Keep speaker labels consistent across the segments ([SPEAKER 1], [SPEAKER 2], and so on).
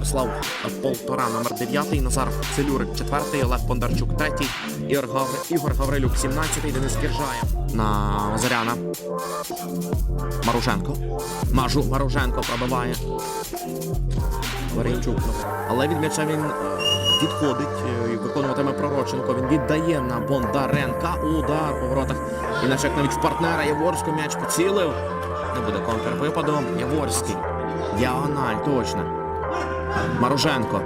[SPEAKER 1] Ярослав Полтора, номер 9, Назар Целюрик, 4, Олег Бондарчук, 3, Ігор, Гаври, Ігор Гаврилюк, 17, Денис Кіржаєв. На Заряна. Маруженко. Мажу Маруженко пробиває. Варенчук. Але від м'яча він е, відходить е, і виконуватиме Пророченко. Він віддає на Бондаренка. Удар по воротах. Іначе як навіть в партнера Яворського м'яч поцілив. Не буде контрвипаду. Яворський. Діагональ, точно. Маруженко.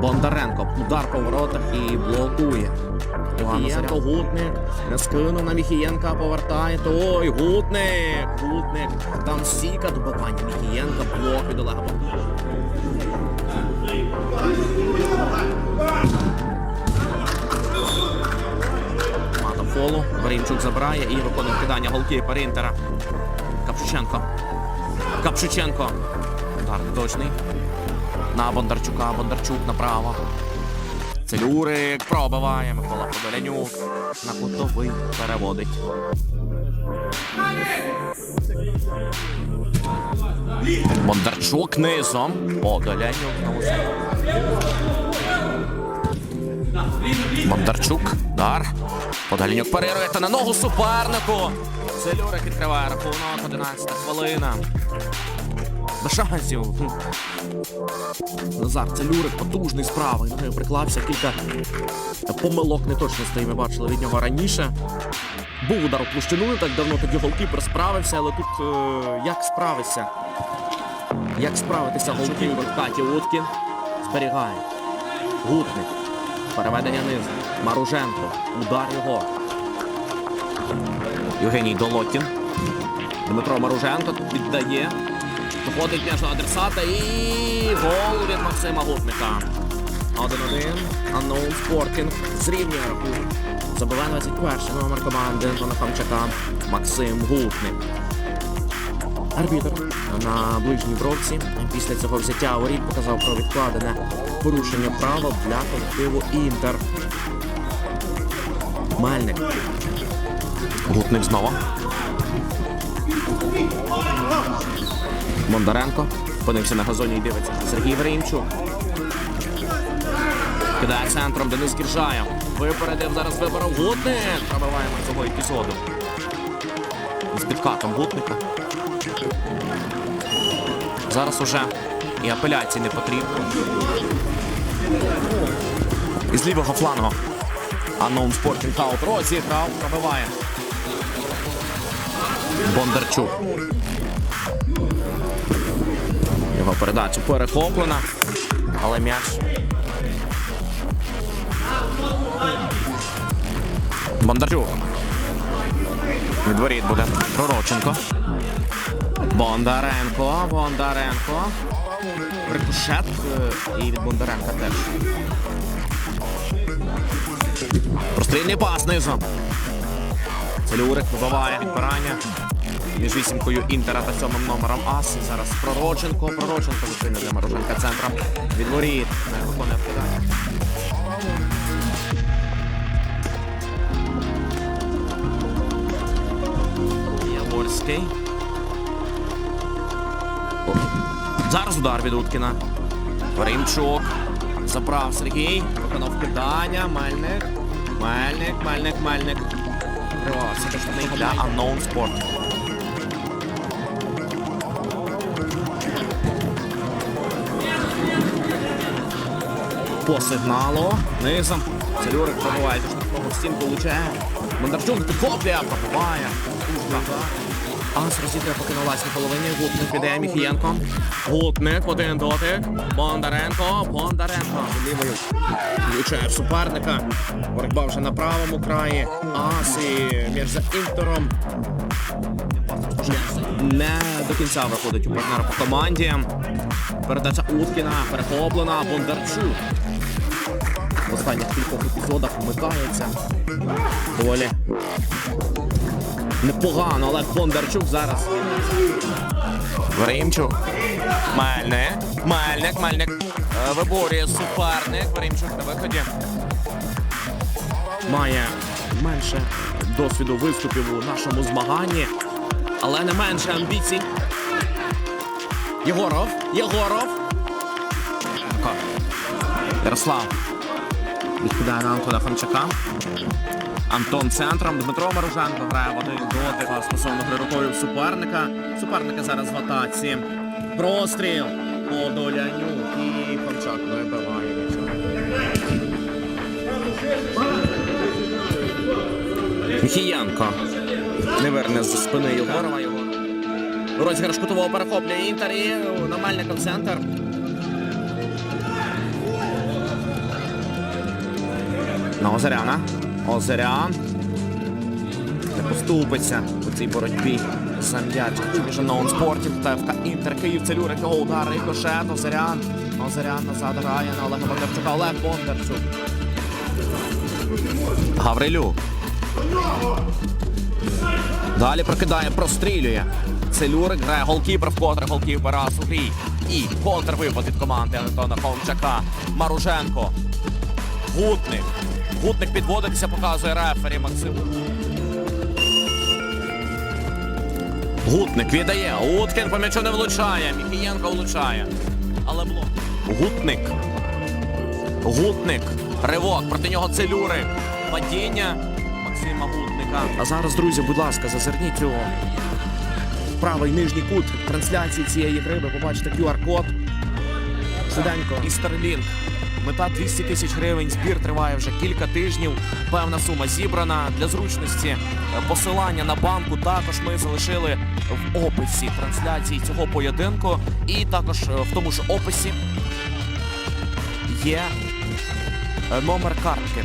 [SPEAKER 1] Бондаренко. Удар по воротах і блокує. Міхієнко, Гутник. Не скинув на Міхієнка, повертає. Той, Гутник. Гутник. Там стійка добивання. Міхієнка, блок від Олега. Мата фолу. Варінчук забирає і виконує кидання голкіпер Інтера. Капшученко. Капшученко. Удар точний. На Бондарчука. Бондарчук направо. Целюрик пробиває. Микола Подолянюк. На кутовий переводить. Бондарчук низом. Подолянюк на усе. Бондарчук. Дар. Подалінюк парирує та на ногу супернику. Целюрик відкриває рахунок. 11 хвилина. Без шансів. Назар Целюрик потужний справа. Ногою приклався кілька помилок неточностей ми бачили від нього раніше. Був удар у площину, не так давно тоді голкіпер справився, але тут е, як справився? Як справитися голкіпер Каті Уткін? Зберігає. Гутник. Переведення низу. Маруженко. Удар його. Євгеній Долотін. Дмитро Маруженко віддає. Доходить м'яч до адресата і гол від Максима Гутника. 1-1. Unknown Sporting зрівнює рахунок. Забиває 21 номер команди Антона Хамчака Максим Гутник. Арбітр на ближній бровці після цього взяття воріт показав про відкладене порушення правил для колективу Інтер. Мельник. Гутник знову. Бондаренко. Опинився на газоні і дивиться. Сергій Веремчук. Кидає центром Денис Кіржаєв. Випередив зараз виборов Гутник. Пробиваємо цього епізоду. З підкатом Гутника. Зараз уже і апеляції не потрібно. Із лівого флангу. Unknown Sporting Out. Розіграв, пробиває. Бондарчук. Його передача перехоплена. Але м'яч. Бондарчук. Від воріт буде Пророченко. Бондаренко. Бондаренко. Рикошет. е, І від Бондаренка теж. Прострільний пас низом. Целюрик вибиває підпирання. Між вісімкою Інтера та сьомим номером Ас. Зараз Пророченко. Пророченко зупинив для Маруженка центром. Від воріт. Не виконує вкидання. Яворський. О. Зараз удар від Уткіна. Римчук. Забрав Сергій. Виконав кидання. Мельник. Мельник, Мельник, Мельник. Для Unknown Sport. По сигналу. Низом. Целюрик пробиває до штрафного стінку влучає. Бондарчук підхоплює, пробиває. Ас розіграє поки на половині. Гутник піде Міхієнко. Гутник, один дотик. Бондаренко. Бондаренко. Лівою. Влучає в суперника. Боротьба вже на правому краї. Ас і між за Інтером. Не до кінця виходить у партнера по команді. Передача Уткіна, перехоплена, Бондарчук. В останніх кількох епізодах вмикається. Доволі непогано, Олег Бондарчук зараз. Веремчук. Мельник. Мельник, Мельник. Е, Виборює суперник. Веремчук на виході. Має менше досвіду виступів у нашому змаганні, але не менше амбіцій. Єгоров. Єгоров. Ярослав. Відкидає на Антона Хамчака. Антон центром. Дмитро Маруженко грає в один дотик стосовно гри рукою суперника. Суперника зараз в атаці. Простріл. Подолянюк. І Хамчак вибиває. Міхієнко. Не верне з спини Єгорова. Його. Розіграш кутового перехоплює Інтер і на Мельника в центр. На Озеряна. Озерян. Не поступиться у цій боротьбі. за м'яч. Вже на онспорті. Тевка Інтер. Київ Целюрик. Його удар. Рикошет. Озерян. Озерян назад грає на Олега Бондарчука. Олег Бондарчук. Гаврилюк. Далі прокидає, прострілює. Целюрик грає голкіпер, вкотре голкіпер раз у грі. І контрвипад від команди Антона Хомчака. Маруженко. Гутник. Гутник підводитися, показує рефері Максим. Гутник віддає. Уткін по м'ячу не влучає. Міхієнко влучає. Але блок. Гутник. Гутник. Ривок. Проти нього целюрик. Падіння Максима Гутника. А зараз, друзі, будь ласка, зазирніть у правий нижній кут трансляції цієї гри. Ви побачите QR-код. Швиденько. І Старлінг. Мета 200 тисяч гривень. Збір триває вже кілька тижнів. Певна сума зібрана для зручності. Посилання на банку також ми залишили в описі трансляції цього поєдинку. І також е, в тому ж описі є е, номер картки.